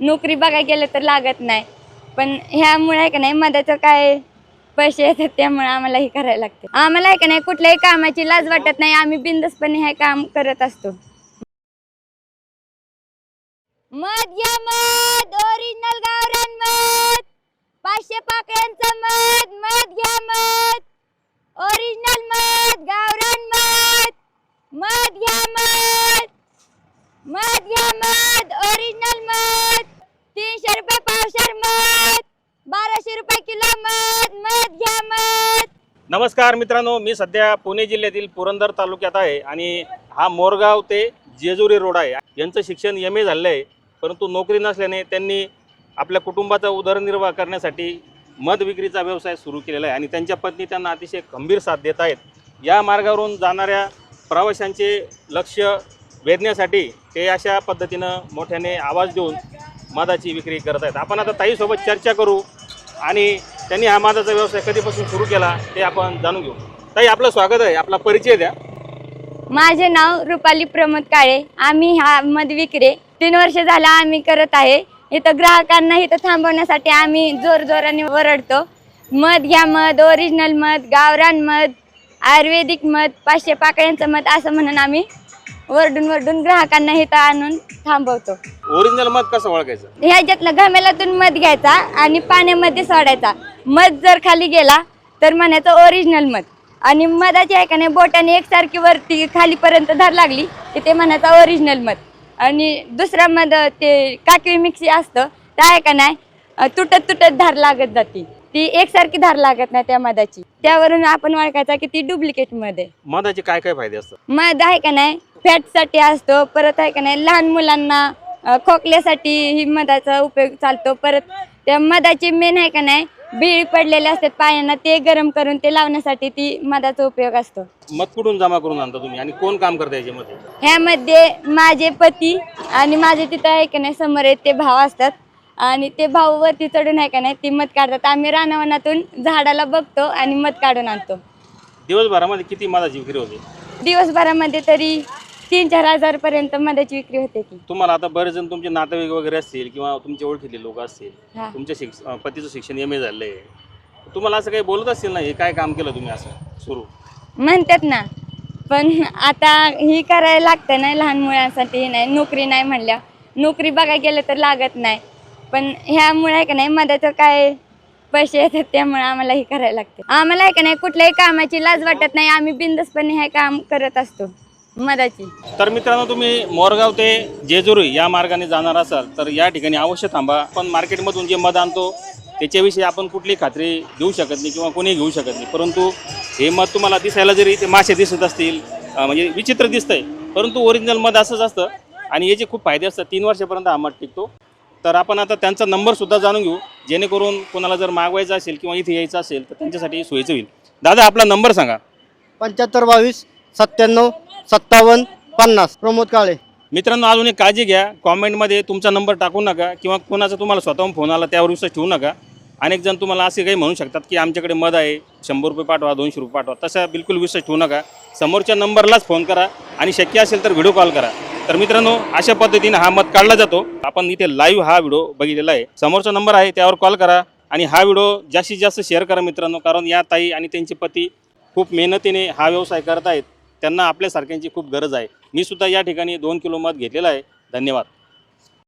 नोकरी बघायला गेलं तर लागत नाही. पण ह्यामुळे आहे का नाही मधाचं काय पैसे येतात त्यामुळे आम्हाला हे करायला लागते. आम्हाला आहे का नाही कुठल्याही कामाची लाज वाटत नाही आम्ही बिंदसपणे हे काम करत असतो. मध या मध ओरिजिनल गावरान मध पाचशे पाकळ्यांचं मध मध घ्या मध ओरिजिनल मध गावरान मध मध घ्या मध मध घ्या मध ओरिजिनल मध तीनशे रुपये पावशर मध बाराशे रुपये किलो मध मध घ्या मध नमस्कार मित्रांनो मी सध्या पुणे जिल्ह्यातील पुरंदर तालुक्यात आहे आणि हा मोरगाव ते जेजुरी रोड आहे. यांचं शिक्षण एम ए झालेलं आहे परंतु नोकरी नसल्याने त्यांनी आपल्या कुटुंबाचा उदरनिर्वाह करण्यासाठी मध विक्रीचा व्यवसाय सुरू केलेला आहे आणि त्यांच्या पत्नी त्यांना अतिशय खंबीर साथ देत आहेत. या मार्गावरून जाणाऱ्या प्रवाशांचे लक्ष वेधण्यासाठी ते अशा पद्धतीनं मोठ्याने आवाज देऊन मधाची विक्री करत आहेत. आपण आता ताईसोबत चर्चा करू आणि त्यांनी हा मधाचा व्यवसाय कधीपासून सुरू केला ते आपण जाणून घेऊ. ताई आपलं स्वागत आहे. आपला परिचय द्या. माझे नाव रुपाली प्रमोद काळे. आम्ही हा मध विक्रे. तीन वर्ष झाला आम्ही करत आहे. इथं ग्राहकांना इथं थांबवण्यासाठी आम्ही जोर जोराने ओरडतो मध घ्या मध ओरिजिनल मध गावरान मध आयुर्वेदिक मध पाचशे पाकळ्यांचं मध असं म्हणून आम्ही वरडून वरडून ग्राहकांना इथं आणून थांबवतो. ओरिजिनल मध कसं ओळखायचं? ह्याच्यातलं घमेलातून मध घ्यायचा आणि पाण्यामध्ये सोडायचा. मध जर खाली गेला तर म्हणायचं ओरिजिनल मध. आणि मधाची आहे का नाही बोटाने एकसारखी वरती खालीपर्यंत धार लागली की ते म्हणायचं ओरिजिनल मध. आणि दुसरा मध ते काकवी मिक्सी असतं त्या आहे का नाही तुटत तुटत धार लागत जाते. ती एकसारखी धार लागत नाही त्या मधाची. त्यावरून आपण ओळखायचा की ती डुप्लिकेट मध आहे. मधाचे काय काय फायदे असतात? मध आहे का नाही फॅटसाठी असतो परत आहे का नाही लहान मुलांना खोकल्यासाठी ही मधाचा उपयोग चालतो. परत त्या मधाची मेन आहे का नाही बिळी पडलेले असतात पायांना ते गरम करून ते लावण्यासाठी ती मधाचा उपयोग असतो. मध कुठून जमा करून आणता तुम्ही? आणि कोण काम करता याच्यामध्ये? ह्यामध्ये माझे पती आणि माझे तिथं आहे का नाही समोर आहेत ते भाव असतात. आणि ते भाऊ वरती चढून आहे का नाही ती मध काढतात. आम्ही रानावनातून झाडाला बघतो आणि मध काढून आणतो. दिवसभरामध्ये किती मधाची विक्री होते? दिवसभरामध्ये तरी तीन चार हजार पर्यंत मधाची विक्री होते की तुम्हाला आता बरेच जण तुमचे नातेवाईक वगैरे असतील किंवा तुमचे ओळखीतले लोक असतील हा. तुमच्या शिक्ष अं, पतीचं शिक्षण एम ए झालं आहे तुम्हाला असं काही बोलत असतील ना हे काय काम केलं तुम्ही असं सुरू? म्हणतात ना पण आता ही करायला लागतं ना लहान मुलांसाठी नाही नोकरी नाही म्हणल्या. नोकरी बघायला गेलं तर लागत नाही. पण ह्यामुळे आहे का नाही मधाचं काय पैसे येतात त्यामुळे आम्हाला हे करायला लागते. आम्हाला आहे का नाही कुठल्याही कामाची लाज वाटत नाही आम्ही बिंदसपणे हे काम करत असतो. मधाची तर मित्रांनो तुम्ही मोरगाव ते जेजुरी या मार्गाने जाणार असाल तर या ठिकाणी अवश्य थांबा. पण मार्केटमधून जे मध आणतो त्याच्याविषयी आपण कुठली खात्री घेऊ शकत नाही किंवा कोणी घेऊ शकत नाही. परंतु हे मध तुम्हाला दिसायला जरी ते मासे दिसत असतील म्हणजे विचित्र दिसतंय परंतु ओरिजिनल मध असंच असतं आणि याचे खूप फायदे असतात तीन वर्षापर्यंत हा मध टिकतो. तर आपण आता त्यांचा नंबरसुद्धा जाणून घेऊ. जेणेकरून कोणाला जर मागवायचा असेल किंवा इथे यायचं असेल तर त्यांच्यासाठी सोयीचं होईल. दादा आपला नंबर सांगा. पंच्याहत्तर बावीस सत्त्याण्णव सत्तावन्न पन्नास. प्रमोद काळे. मित्रांनो अजून एक काळजी घ्या. कॉमेंटमध्ये तुमचा नंबर टाकू नका किंवा कोणाचा तुम्हाला स्वतःहून फोन आला त्यावर विश्वास ठेवू नका. अनेक जण तुम्हाला असे काही म्हणू शकतात की आमच्याकडे मध आहे शंभर रुपये पाठवा दोनशे रुपये पाठवा. तसा बिलकुल विश्वास ठेवू नका. समोरच्या नंबरलाच फोन करा आणि शक्य असेल तर व्हिडिओ कॉल करा. तर मित्रांनो अशा पद्धतीने हा मत काढला जातो. आपण इथे लाईव्ह हा व्हिडिओ बघितलेला आहे. समोरचा नंबर आहे त्यावर कॉल करा आणि हा व्हिडिओ जास्तीत जास्त शेअर करा मित्रांनो. कारण या ताई आणि त्यांचे पती खूप मेहनतीने हा व्यवसाय करत आहेत. त्यांना आपल्यासारख्यांची खूप गरज आहे. मी सुद्धा या ठिकाणी दोन किलो मत घेतलेलं आहे. धन्यवाद.